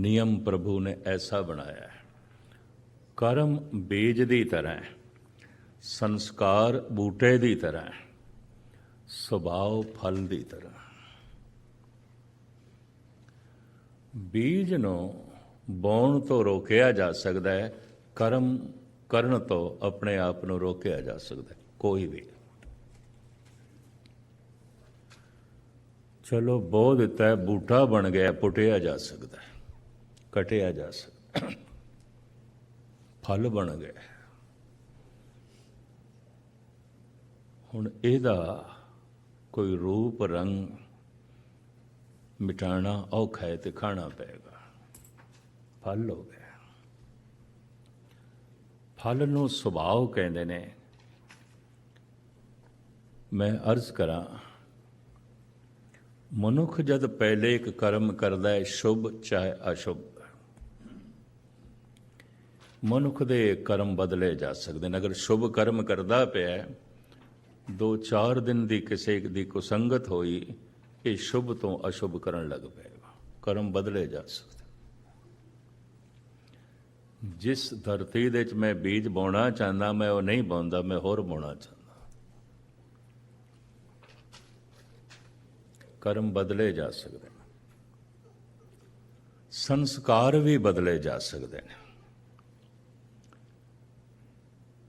ਨਿਯਮ ਪ੍ਰਭੂ ਨੇ ਐਸਾ ਬਣਾਇਆ ਹੈ। ਕਰਮ ਬੀਜ ਦੀ ਤਰ੍ਹਾਂ ਹੈ, ਸੰਸਕਾਰ ਬੂਟੇ ਦੀ ਤਰ੍ਹਾਂ ਹੈ, ਸੁਭਾਅ ਫਲ ਦੀ ਤਰ੍ਹਾਂ ਬੀਜ ਨੂੰ ਬੋਣ ਤੋਂ ਰੋਕਿਆ ਜਾ ਸਕਦਾ ਹੈ, ਕਰਮ ਕਰਨ ਤੋਂ ਆਪਣੇ ਆਪ ਨੂੰ ਰੋਕਿਆ ਜਾ ਸਕਦਾ ਹੈ, ਕੋਈ ਵੀ। ਚਲੋ ਬੋ ਦਿੱਤਾ ਬੂਟਾ ਬਣ ਗਿਆ, ਪੁੱਟਿਆ ਜਾ ਸਕਦਾ ਹੈ। ਕਟਿਆ ਜਾ ਸਕਦਾ। ਫਲ ਬਣ ਗਿਆ ਹੁਣ ਇਹਦਾ ਕੋਈ ਰੂਪ ਰੰਗ ਮਿਟਾਣਾ ਔਖਾ ਹੈ ਤੇ ਖਾਣਾ ਪਏਗਾ। ਫਲ ਹੋ ਗਿਆ। ਫਲ ਨੂੰ ਸੁਭਾਅ ਕਹਿੰਦੇ ਨੇ। ਮੈਂ ਅਰਜ਼ ਕਰਾਂ, ਮਨੁੱਖ ਜਦ ਪਹਿਲੇ ਇੱਕ ਕਰਮ ਕਰਦਾ ਹੈ, ਸ਼ੁਭ ਚਾਹੇ ਅਸ਼ੁਭ। ਮਨੁੱਖ ਦੇ ਕਰਮ ਬਦਲੇ ਜਾ ਸਕਦੇ ਨੇ। ਅਗਰ ਸ਼ੁਭ ਕਰਮ ਕਰਦਾ ਪਿਆ ਦੋ ਚਾਰ ਦਿਨ ਦੀ ਕਿਸੇ ਦੀ ਕੁਸੰਗਤ ਹੋਈ, ਇਹ ਸ਼ੁਭ ਤੋਂ ਅਸ਼ੁਭ ਕਰਨ ਲੱਗ ਪਏਗਾ। ਕਰਮ ਬਦਲੇ ਜਾ ਸਕਦੇ ਜਿਸ ਧਰਤੀ ਦੇ ਵਿੱਚ ਮੈਂ ਬੀਜ ਬੋਣਾ ਚਾਹੁੰਦਾ, ਮੈਂ ਉਹ ਨਹੀਂ ਬੋਂਦਾ, ਮੈਂ ਹੋਰ ਬੋਣਾ ਚਾਹੁੰਦਾ। ਕਰਮ ਬਦਲੇ ਜਾ ਸਕਦੇ ਨੇ। ਸੰਸਕਾਰ ਵੀ ਬਦਲੇ ਜਾ ਸਕਦੇ ਨੇ।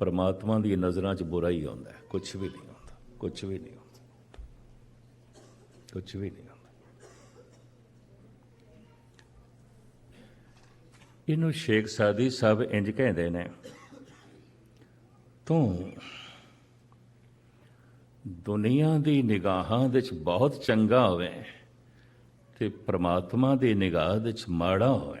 ਪਰਮਾਤਮਾ ਦੀ ਨਜ਼ਰਾਂ 'ਚ ਬੁਰਾ ਹੀ ਆਉਂਦਾ ਹੈ। ਕੁਝ ਵੀ ਨਹੀਂ ਆਉਂਦਾ। ਕੁਝ ਵੀ ਨਹੀਂ ਆਉਂਦਾ। ਕੁਝ ਵੀ ਨਹੀਂ ਆਉਂਦਾ। ਇਹਨੂੰ ਸ਼ੇਖ ਸਾਦੀ ਸਾਹਿਬ ਇੰਜ ਕਹਿੰਦੇ ਨੇ, ਤੂੰ ਦੁਨੀਆ ਦੀ ਨਿਗਾਹਾਂ ਵਿੱਚ ਬਹੁਤ ਚੰਗਾ ਹੋਵੇ ਤੇ ਪ੍ਰਮਾਤਮਾ ਦੀ ਨਿਗਾਹ ਵਿੱਚ ਮਾੜਾ ਹੋਵੇ।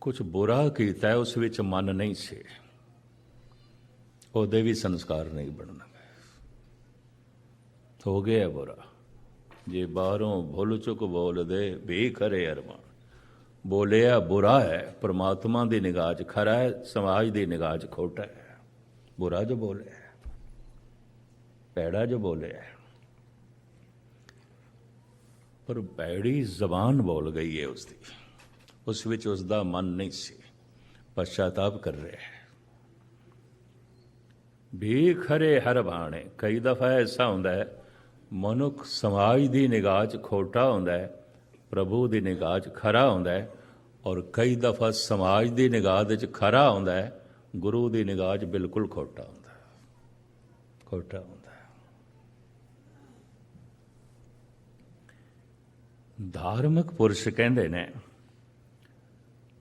ਕੁਝ ਬੁਰਾ ਕੀਤਾ ਉਸ ਵਿੱਚ ਮਨ ਨਹੀਂ ਸੀ। ਉਹਦੇ ਵੀ ਸੰਸਕਾਰ ਨਹੀਂ ਬਣਨਗੇ ਹੋ ਗਿਆ ਬੁਰਾ। ਜੇ ਬਾਹਰੋਂ ਭੁੱਲ ਚੁੱਕ ਬੋਲਦੇ, ਵੀ ਖਰੇ ਅਰਮਾਨ। ਬੋਲਿਆ ਬੁਰਾ ਹੈ, ਪ੍ਰਮਾਤਮਾ ਦੀ ਨਿਗਾਹ 'ਚ ਖਰਾ ਹੈ, ਸਮਾਜ ਦੀ ਨਿਗਾਹ 'ਚ ਖੋਟਾ ਹੈ। ਬੁਰਾ ਜੋ ਬੋਲਿਆ ਪੈੜਾ ਜੋ ਬੋਲਿਆ ਪਰ ਪੈੜੀ ਜ਼ਬਾਨ ਬੋਲ ਗਈ ਹੈ ਉਸ ਦੀ ਉਸ ਵਿੱਚ ਉਸ ਦਾ ਮਨ ਨਹੀਂ ਸੀ। ਪਛਤਾਪ ਕਰ ਰਿਹਾ ਹੈ। ਵੀ ਖਰੇ ਹਰ ਬਾਣੇ, ਕਈ ਦਫਾ ਐਸਾ ਹੁੰਦਾ ਹੈ, ਮਨੁੱਖ ਸਮਾਜ ਦੀ ਨਿਗਾਹ 'ਚ ਖੋਟਾ ਹੁੰਦਾ ਹੈ, ਪ੍ਰਭੂ ਦੀ ਨਿਗਾਹ 'ਚ ਖਰਾ ਹੁੰਦਾ ਹੈ ਔਰ ਕਈ ਦਫਾ ਸਮਾਜ ਦੀ ਨਿਗਾਹ ਦੇ 'ਚ ਖਰਾ ਹੁੰਦਾ ਹੈ, ਗੁਰੂ ਦੀ ਨਿਗਾਹ 'ਚ ਬਿਲਕੁਲ ਖੋਟਾ ਹੁੰਦਾ ਹੈ। ਖੋਟਾ ਹੁੰਦਾ ਹੈ। ਧਾਰਮਿਕ ਪੁਰਸ਼ ਕਹਿੰਦੇ ਨੇ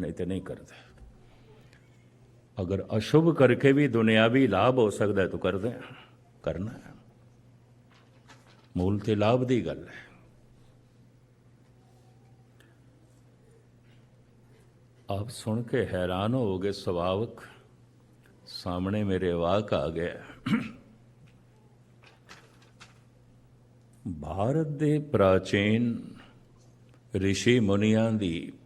ਨਹੀਂ ਤੇ ਨਹੀਂ ਕਰਦੇ। ਅਗਰ ਅਸ਼ੁਭ ਕਰਕੇ ਵੀ ਦੁਨਿਆਵੀ ਲਾਭ ਹੋ ਸਕਦਾ ਹੈ, ਤਾਂ ਕਰਦੇ ਕਰਨਾ ਮੂਲ ਤੇ ਲਾਭ ਦੀ ਗੱਲ ਹੈ। ਆਪ ਸੁਣ ਕੇ ਹੈਰਾਨ ਹੋਗੇ ਸੁਭਾਵਕ। ਸਾਹਮਣੇ ਮੇਰੇ ਵਾਕ ਆ ਗਿਆ ਭਾਰਤ ਦੇ ਪ੍ਰਾਚੀਨ ઋષਿ ਮੁਨੀਆਂ ਦੀ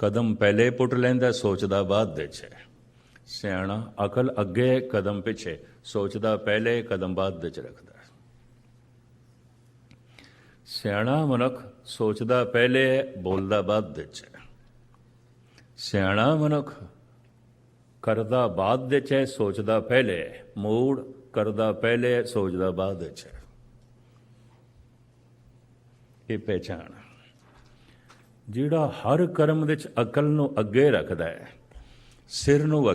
ਕਦਮ ਪਹਿਲੇ ਪੁੱਟ ਲੈਂਦਾ ਸੋਚਦਾ ਬਾਅਦ ਦੇ ਹੈ। ਸਿਆਣਾ ਅਕਲ ਅੱਗੇ ਕਦਮ ਪਿੱਛੇ। ਸੋਚਦਾ ਪਹਿਲੇ ਕਦਮ ਬਾਅਦ ਵਿੱਚ ਰੱਖਦਾ ਸਿਆਣਾ ਮਨੁੱਖ ਸੋਚਦਾ ਪਹਿਲੇ ਹੈ, ਬੋਲਦਾ ਬਾਅਦ ਦੇ ਹੈ। ਸਿਆਣਾ ਮਨੁੱਖ ਕਰਦਾ ਬਾਅਦ ਦੇ ਹੈ ਸੋਚਦਾ ਪਹਿਲੇ। ਹੈ। ਮੂੜ ਕਰਦਾ ਪਹਿਲੇ ਸੋਚਦਾ ਬਾਅਦ ਵਿੱਚ ਹੈ। ਇਹ ਪਹਿਚਾਣ ਜਿਹੜਾ ਹਰ ਕਰਮ ਵਿੱਚ ਅਕਲ ਨੂੰ ਅੱਗੇ ਰੱਖਦਾ ਹੈ ਸਿਰ ਨੂੰ